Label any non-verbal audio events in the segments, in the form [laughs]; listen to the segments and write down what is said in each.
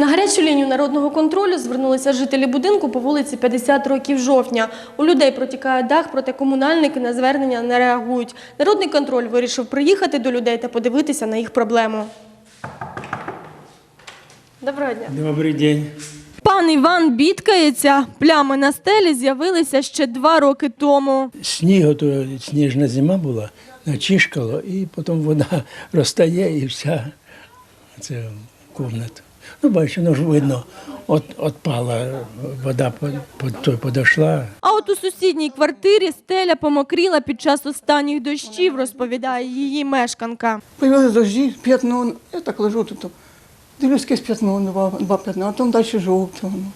На гарячу лінію народного контролю звернулися жителі будинку по вулиці 50 років жовтня. У людей протікає дах, проте комунальники на звернення не реагують. Народний контроль вирішив приїхати до людей та подивитися на їх проблему. Доброго дня. Добрий день. Пан Іван бідкається. Плями на стелі з'явилися ще два роки тому. Сніг, то сніжна зима була, начишкало, і потім вода [laughs] розтає і вся ця кімната. Ну, бачу, ну ж видно, от, отпала вода, по, по, той подошла. А от у сусідній квартирі стеля помокріла під час останніх дощів, розповідає її мешканка. Появилось дожді, п'ятно, я так лежу тут. Дивлюсь, якесь п'ятно, два, два п'ятна, а там далі жовте воно.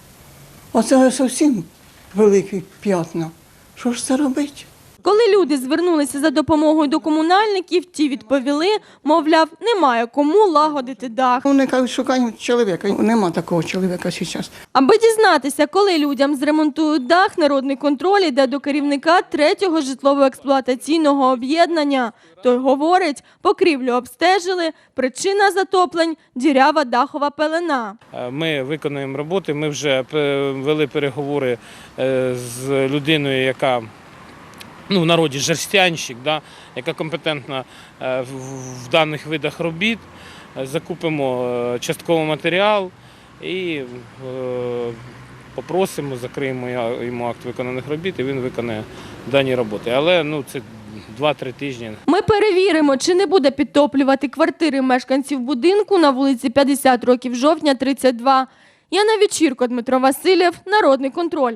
Оце зовсім великі п'ятна. Що ж це робити? Коли люди звернулися за допомогою до комунальників, ті відповіли, мовляв, немає кому лагодити дах. Вони кажуть, шукаємо чоловіка. Нема такого чоловіка зараз. Аби дізнатися, коли людям зремонтують дах, народний контроль йде до керівника третього житлово-експлуатаційного об'єднання. Той говорить, покрівлю обстежили, причина затоплень дірява дахова пелена. Е, Ми виконуємо роботи. Ми вже пе- вели переговори е, з людиною, яка ну, в народі жерстянщик, да, яка компетентна е, в, даних видах робіт. Е, Закупимо е, частковий матеріал і попросимо, закриємо йому акт виконаних робіт, і він виконає дані роботи. Але ну, це 2-3 тижні. Ми перевіримо, чи не буде підтоплювати квартири мешканців будинку на вулиці 50 років жовтня, 32. Яна Вечірко, Дмитро Васильєв, Народний контроль.